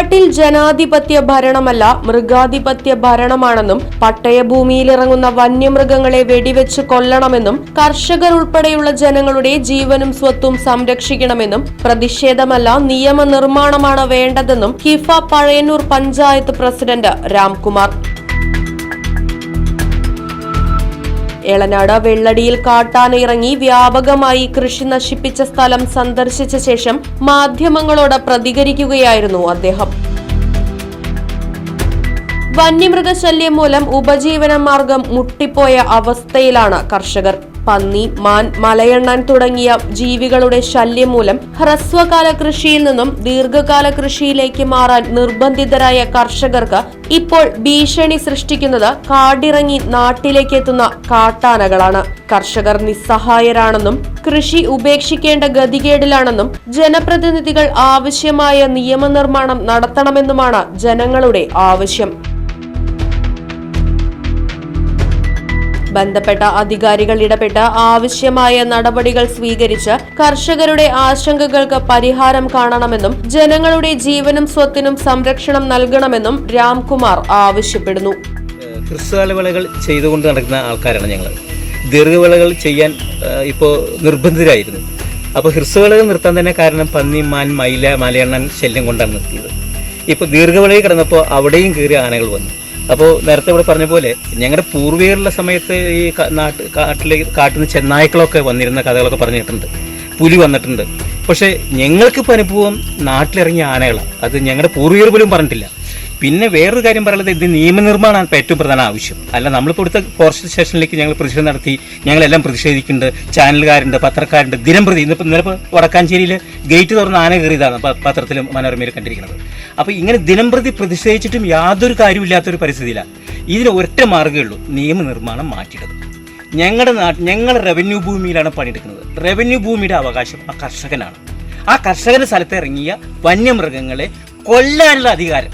നാട്ടിൽ ജനാധിപത്യ ഭരണമല്ല മൃഗാധിപത്യ ഭരണമാണെന്നും പട്ടയഭൂമിയിലിറങ്ങുന്ന വന്യമൃഗങ്ങളെ വെടിവെച്ച് കൊല്ലണമെന്നും കർഷകർ ഉൾപ്പെടെയുള്ള ജനങ്ങളുടെ ജീവനും സ്വത്തും സംരക്ഷിക്കണമെന്നും പ്രതിഷേധമല്ല നിയമനിർമ്മാണമാണ് വേണ്ടതെന്നും കിഫ പഴയന്നൂർ പഞ്ചായത്ത് പ്രസിഡന്റ് രാംകുമാർ. എളനാട് വെള്ളടിയിൽ കാട്ടാനിറങ്ങി വ്യാപകമായി കൃഷി നശിപ്പിച്ച സ്ഥലം സന്ദർശിച്ച ശേഷം മാധ്യമങ്ങളോട് പ്രതികരിക്കുകയായിരുന്നു അദ്ദേഹം. വന്യമൃഗശല്യം മൂലം ഉപജീവന മാർഗം മുട്ടിപ്പോയ അവസ്ഥയിലാണ് കർഷകർ. പന്നി മാൻ മലയെണ്ണൻ തുടങ്ങിയ ജീവികളുടെ ശല്യം മൂലം ഹ്രസ്വകാല കൃഷിയിൽ നിന്നും ദീർഘകാല കൃഷിയിലേക്ക് മാറാൻ നിർബന്ധിതരായ കർഷകർക്ക് ഇപ്പോൾ ഭീഷണി സൃഷ്ടിക്കുന്നത് കാടിറങ്ങി നാട്ടിലേക്ക് എത്തുന്ന കാട്ടാനകളാണ്. കർഷകർ നിസ്സഹായരാണെന്നും കൃഷി ഉപേക്ഷിക്കേണ്ട ഗതികേടിലാണെന്നും ജനപ്രതിനിധികൾ ആവശ്യമായ നിയമനിർമ്മാണം നടത്തണമെന്നുമാണ് ജനങ്ങളുടെ ആവശ്യം. ബന്ധപ്പെട്ട അധികാരികൾ ഇടപെട്ട് ആവശ്യമായ നടപടികൾ സ്വീകരിച്ച് കർഷകരുടെ ആശങ്കകൾക്ക് പരിഹാരം കാണണമെന്നും ജനങ്ങളുടെ ജീവനും സ്വത്തിനും സംരക്ഷണം നൽകണമെന്നും രാംകുമാർ ആവശ്യപ്പെടുന്നു. ഹ്രസ്വകാല വിളകൾ ചെയ്തുകൊണ്ട് നടക്കുന്ന ആൾക്കാരാണ് ഞങ്ങൾ ദീർഘവിളകൾ ചെയ്യാൻ ഇപ്പോൾ നിർബന്ധിതരായിരുന്നു അപ്പോൾ ഹ്രസ്വവിളകൾ നിർത്താൻ തന്നെ കാരണം പന്നി മാൻ മയില മലയണ്ണൻ ശല്യം കൊണ്ടാണ് നിർത്തിയത്. ഇപ്പോൾ ദീർഘവിളയിൽ കിടന്നപ്പോൾ അവിടെയും കയറി ആനകൾ വന്നു. അപ്പോൾ നേരത്തെ ഇവിടെ പറഞ്ഞ പോലെ ഞങ്ങളുടെ പൂർവികരുടെ സമയത്ത് ഈ നാട്ട് കാട്ടിലേക്ക് കാട്ടിൽ നിന്ന് ചെന്നായ്ക്കളൊക്കെ വന്നിരുന്ന കഥകളൊക്കെ പറഞ്ഞിട്ടുണ്ട്. പുലി വന്നിട്ടുണ്ട്. പക്ഷേ ഞങ്ങൾക്കിപ്പോൾ അനുഭവം നാട്ടിലിറങ്ങിയ ആനകളാണ് അത് ഞങ്ങളുടെ പൂർവികർ പോലും പറഞ്ഞിട്ടില്ല. പിന്നെ വേറൊരു കാര്യം പറയുന്നത് ഇത് നിയമനിർമ്മാണമാണ് ഏറ്റവും പ്രധാന ആവശ്യം. അല്ല നമ്മളിപ്പോൾ ഇവിടുത്തെ ഫോറസ്റ്റ് സ്റ്റേഷനിലേക്ക് ഞങ്ങൾ പ്രതിഷേധം നടത്തി ഞങ്ങളെല്ലാം പ്രതിഷേധിക്കുന്നുണ്ട് ചാനലുകാരുണ്ട് പത്രക്കാരുണ്ട് ദിനം പ്രതി ഇന്നിപ്പോൾ ഇന്നലെ വടക്കാഞ്ചേരിയിൽ ഗേറ്റ് തുറന്ന് ആന കയറിയതാണ് പത്രത്തിലും മനോരമയിലും കണ്ടിരിക്കുന്നത്. അപ്പോൾ ഇങ്ങനെ ദിനം പ്രതി പ്രതിഷേധിച്ചിട്ടും യാതൊരു കാര്യമില്ലാത്തൊരു പരിസ്ഥിതിയിലാണ് ഇതിന് ഒറ്റ മാർഗമേ ഉള്ളൂ നിയമനിർമ്മാണം മാറ്റിയിടുന്നത് ഞങ്ങളുടെ നാട്ടിൽ ഞങ്ങൾ റവന്യൂ ഭൂമിയിലാണ് പണിയെടുക്കുന്നത്. റവന്യൂ ഭൂമിയുടെ അവകാശം ആ കർഷകനാണ്. ആ കർഷകന്റെ സ്ഥലത്ത് ഇറങ്ങിയ വന്യമൃഗങ്ങളെ കൊല്ലാനുള്ള അധികാരം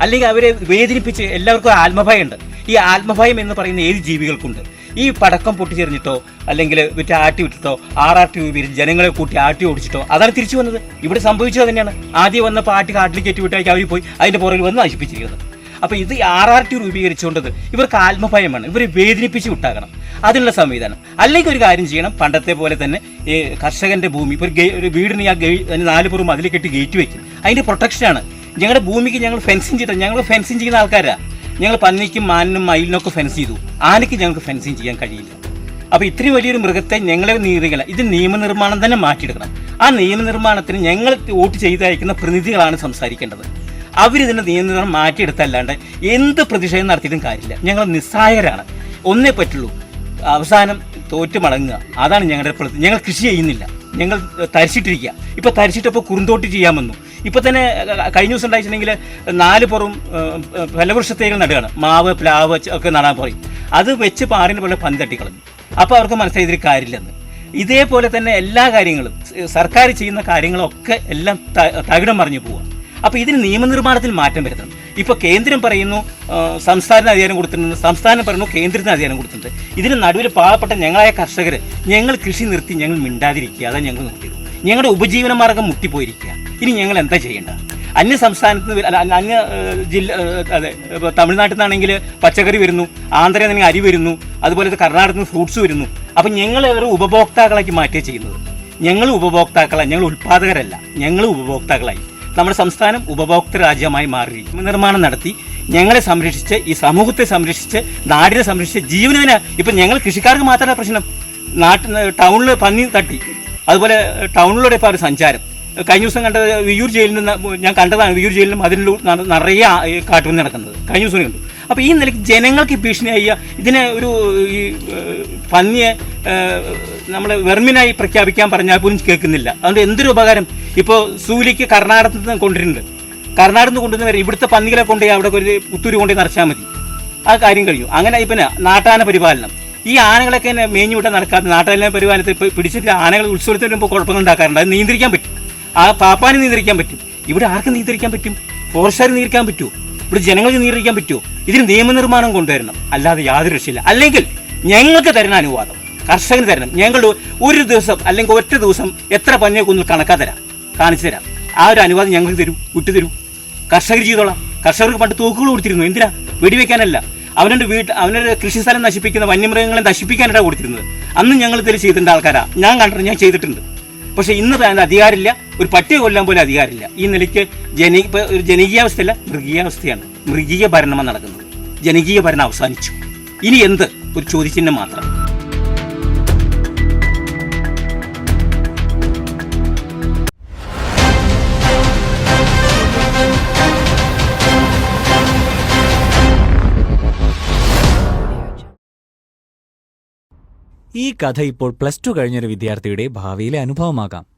അല്ലെങ്കിൽ അവരെ വേദനിപ്പിച്ച് എല്ലാവർക്കും ആത്മഭയമുണ്ട് ഈ ആത്മഭയം എന്ന് പറയുന്ന ഏത് ജീവികൾക്കുണ്ട്? ഈ പടക്കം പൊട്ടിച്ചെറിഞ്ഞിട്ടോ അല്ലെങ്കിൽ വിറ്റ് ആട്ടി വിട്ടിട്ടോ ആറാട്ടി വിരി ജനങ്ങളെ കൂട്ടി ആട്ടി ഓടിച്ചിട്ടോ അതാണ് തിരിച്ചു വന്നത്. ഇവിടെ സംഭവിച്ചത് തന്നെയാണ്. ആദ്യം വന്ന പാട്ടി കയറ്റി വിട്ടേക്ക് അവർ പോയി അതിന്റെ പുറകിൽ വന്ന് നശിപ്പിച്ചിരിക്കുന്നത്. അപ്പോൾ ഇത് ആർ ആർ ടി രൂപീകരിച്ചുകൊണ്ടത് ഇവർക്ക് ആത്മഭയമാണ്. ഇവരെ വേദനിപ്പിച്ച് വിട്ടാകണം. അതിനുള്ള സംവിധാനം. അല്ലെങ്കിൽ ഒരു കാര്യം ചെയ്യണം. പണ്ടത്തെ പോലെ തന്നെ ഈ കർഷകന്റെ ഭൂമി. ഇപ്പോൾ ഒരു വീടിന് ആ ഗേ നാല് പുറം അതിൽ കെട്ടി ഗേറ്റ് വെക്കും. അതിന്റെ പ്രൊട്ടക്ഷനാണ്. ഞങ്ങളുടെ ഭൂമിക്ക് ഞങ്ങൾ ഫെൻസിങ് ചെയ്ത ഞങ്ങൾ ഫെൻസിങ് ചെയ്യുന്ന ആൾക്കാരാണ് ഞങ്ങൾ പന്നിക്കും മാനിനും മയിലിനൊക്കെ ഫെൻസ് ചെയ്തു. ആനയ്ക്ക് ഞങ്ങൾക്ക് ഫെൻസിങ് ചെയ്യാൻ കഴിയില്ല. അപ്പോൾ ഇത്രയും വലിയൊരു മൃഗത്തെ ഞങ്ങളെ നീറുകയില്ല ഇത് നിയമനിർമ്മാണം തന്നെ മാറ്റിയെടുക്കണം. ആ നിയമനിർമ്മാണത്തിന് ഞങ്ങൾ വോട്ട് ചെയ്തയക്കുന്ന പ്രതിനിധികളാണ് സംസാരിക്കേണ്ടത്. അവരിതിന്റെ നിയമനിർമ്മാണം മാറ്റിയെടുത്തല്ലാണ്ട് എന്ത് പ്രതിഷേധം നടത്തിയിട്ടും കാര്യമില്ല. ഞങ്ങൾ നിസ്സായരാണ്. ഒന്നേ പറ്റുള്ളൂ. അവസാനം തോറ്റു മടങ്ങുക. അതാണ് ഞങ്ങളുടെ ഞങ്ങൾ കൃഷി ചെയ്യുന്നില്ല. ഞങ്ങൾ തരിച്ചിട്ടിരിക്കുക ഇപ്പോൾ തരിച്ചിട്ടപ്പോൾ കുറുന്തോട്ട് ചെയ്യാൻ ഇപ്പോൾ തന്നെ കഴിഞ്ഞ ദിവസം ഉണ്ടായിട്ടുണ്ടെങ്കിൽ നാല് പുറം ഫലവൃക്ഷത്തേകൾ നടുകയാണ്. മാവ് പ്ലാവ് ഒക്കെ നടാൻ പറയും അത് വെച്ച് പാറിന് പോലെ പന്ത് തട്ടിക്കളഞ്ഞു. അപ്പോൾ അവർക്ക് മനസ്സിലായി ഇതിൽ കാര്യമില്ലെന്ന്. ഇതേപോലെ തന്നെ എല്ലാ കാര്യങ്ങളും സർക്കാർ ചെയ്യുന്ന കാര്യങ്ങളൊക്കെ എല്ലാം തകിടം മറിഞ്ഞു പോവുക അപ്പോൾ ഇതിന് നിയമനിർമ്മാണത്തിൽ മാറ്റം വരുത്തണം. ഇപ്പോൾ കേന്ദ്രം പറയുന്നു സംസ്ഥാനത്തിന് അധികാരം കൊടുത്തിട്ടുണ്ട്. സംസ്ഥാനം പറയുന്നു കേന്ദ്രത്തിന് അധികാരം കൊടുത്തിട്ടുണ്ട്. ഇതിന് നടുവിൽ പാവപ്പെട്ട ഞങ്ങളായ കർഷകർ ഞങ്ങൾ കൃഷി നിർത്തി ഞങ്ങൾ മിണ്ടാതിരിക്കുക. അതാണ് ഞങ്ങൾ നിർത്തിയത് ഞങ്ങളുടെ ഉപജീവന മാർഗം മുട്ടിപ്പോയിരിക്കുക. ഇനി ഞങ്ങൾ എന്താ ചെയ്യേണ്ടത്? അന്യ സംസ്ഥാനത്ത് നിന്ന് അന്യ ജില്ല അതെ ഇപ്പോൾ തമിഴ്നാട്ടിൽ നിന്നാണെങ്കിൽ പച്ചക്കറി വരുന്നു ആന്ധ്രയിൽ നിന്ന് അരി വരുന്നു അതുപോലെ കർണാടകത്തിൽ നിന്ന് ഫ്രൂട്ട്സ് വരുന്നു. അപ്പം ഞങ്ങൾ ഒരു ഉപഭോക്താക്കളാക്കി മാറ്റുക ചെയ്യുന്നത്. ഞങ്ങൾ ഉപഭോക്താക്കളായി ഞങ്ങൾ ഉൽപ്പാദകരല്ല ഞങ്ങൾ ഉപഭോക്താക്കളായി. നമ്മുടെ സംസ്ഥാനം ഉപഭോക്തൃ രാജ്യമായി മാറി നിർമ്മാണം നടത്തി ഞങ്ങളെ സംരക്ഷിച്ച് ഈ സമൂഹത്തെ സംരക്ഷിച്ച് നാടിനെ സംരക്ഷിച്ച് ജീവനത്തിന് ഇപ്പം ഞങ്ങൾ കൃഷിക്കാർക്ക് മാത്രമല്ല പ്രശ്നം. നാട്ടിൽ ടൗണിൽ പന്നി തട്ടി അതുപോലെ ടൗണിലൂടെ ഇപ്പോൾ ഒരു സഞ്ചാരം. കഴിഞ്ഞ ദിവസം കണ്ട വിയൂർ ജയിലിൽ നിന്ന് ഞാൻ കണ്ടതാണ് വിയൂർ ജയിലിലും അതിൽ നിറയെ കാട്ടുപന്നി നടക്കുന്നത്. കഴിഞ്ഞ ദിവസം കണ്ടു. അപ്പോൾ ഈ നിലയ്ക്ക് ജനങ്ങൾക്ക് ഭീഷണിയായ ഇതിനെ ഒരു ഈ പന്നിയെ നമ്മൾ വെർമിനായി പ്രഖ്യാപിക്കാൻ പറഞ്ഞാൽ പോലും കേൾക്കുന്നില്ല. അതുകൊണ്ട് എന്തൊരു ഉപകാരം? ഇപ്പോൾ സൂലിക്ക് കർണാടകത്തിൽ നിന്ന് കൊണ്ടിട്ടുണ്ട് കർണാടകത്തിൽ നിന്ന് കൊണ്ടുവന്ന് വരെ ഇവിടുത്തെ പന്നികളെ കൊണ്ടുപോയി അവിടെ ഒരു പുത്തൂര് കൊണ്ടുപോയി നിറച്ചാൽ മതി. ആ കാര്യം കഴിയും അങ്ങനെ പിന്നെ നാട്ടാന പരിപാലനം. ഈ ആനകളൊക്കെ തന്നെ മേഞ്ഞുവിട്ട് നടക്കാതെ നാട്ടാന പരിപാലനത്തിൽ ഇപ്പൊ പിടിച്ചിട്ട് ആനകൾ ഉത്സവത്തിന് വരുമ്പോൾ കുഴപ്പങ്ങൾ ഉണ്ടാക്കാറുണ്ട്. അത് നിയന്ത്രിക്കാൻ പറ്റും. ആ പാപ്പാനെ നിയന്ത്രിക്കാൻ പറ്റും. ഇവിടെ ആർക്ക് നിയന്ത്രിക്കാൻ പറ്റും? ഫോറസ്റ്റുകാർ നിയന്ത്രിക്കാൻ പറ്റുമോ ഇവിടെ ജനങ്ങൾക്ക് നിയന്ത്രിക്കാൻ പറ്റുമോ ഇതിന് നിയമനിർമ്മാണം കൊണ്ടുവരണം. അല്ലാതെ യാതൊരു രക്ഷയില്ല. അല്ലെങ്കിൽ ഞങ്ങൾക്ക് തരുന്ന അനുവാദം. കർഷകന് തരണം. ഞങ്ങൾ ഒരു ദിവസം അല്ലെങ്കിൽ ഒറ്റ ദിവസം എത്ര പന്നിയെ കുന്നിൽ കണക്കാ തരാം കാണിച്ചു തരാം. ആ ഒരു അനുവാദം ഞങ്ങൾക്ക് തരൂ വിട്ടു തരൂ കർഷകർ ചെയ്തോളാം. കർഷകർക്ക് പണ്ട് തൂക്കുകൾ കൊടുത്തിരുന്നു. എന്തിനാ? വെടിവെക്കാനല്ല. അവരുടെ വീട്ട് കൃഷി സ്ഥലം നശിപ്പിക്കുന്ന വന്യമൃഗങ്ങളെ നശിപ്പിക്കാനാണ് കൊടുത്തിരുന്നത്. അന്ന് ഞങ്ങൾ ഇതിൽ ചെയ്തിട്ടുണ്ട്. ആൾക്കാരാ. ഞാൻ കണ്ടിട്ട് ഞാൻ ചെയ്തിട്ടുണ്ട്. പക്ഷെ ഇന്ന് അതിന് അധികാരമില്ല. ഒരു പട്ടിയെ കൊല്ലാൻ പോലും അധികാരമില്ല. ഈ നിലയ്ക്ക് ജനി ഒരു ജനകീയാവസ്ഥയല്ല മൃഗീയാവസ്ഥയാണ്. മൃഗീയ ഭരണമാണ് നടക്കുന്നത്. ജനകീയ ഭരണം അവസാനിച്ചു. ഇനി എന്ത്? ഒരു ചോദ്യചിഹ്നം മാത്രം. ഈ കഥ ഇപ്പോൾ പ്ലസ് ടു കഴിഞ്ഞൊരു വിദ്യാർത്ഥിയുടെ ഭാവിയിലെ അനുഭവമാകാം.